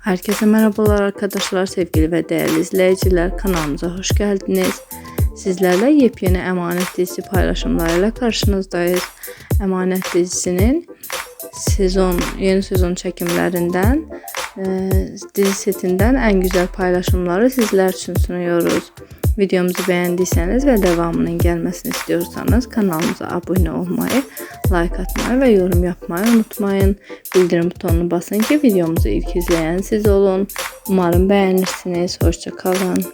Herkese merhabalar arkadaşlar, sevgili ve değerli izleyiciler. Kanalımıza hoş geldiniz. Sizlerle yepyeni Emanet dizisi paylaşımlarıyla karşınızdayız. Emanet dizisinin sezon yeni sezon çekimlerinden e, dizi setinden en güzel paylaşımları sizler için sunuyoruz. Videomuzu beğendiyseniz ve devamının gelmesini istiyorsanız kanalımıza abone olmayı, like atmayı ve yorum yapmayı unutmayın. Bildirim butonunu basın ki videomuzu ilk izleyen siz olun. Umarım beğenirsiniz. Hoşçakalın.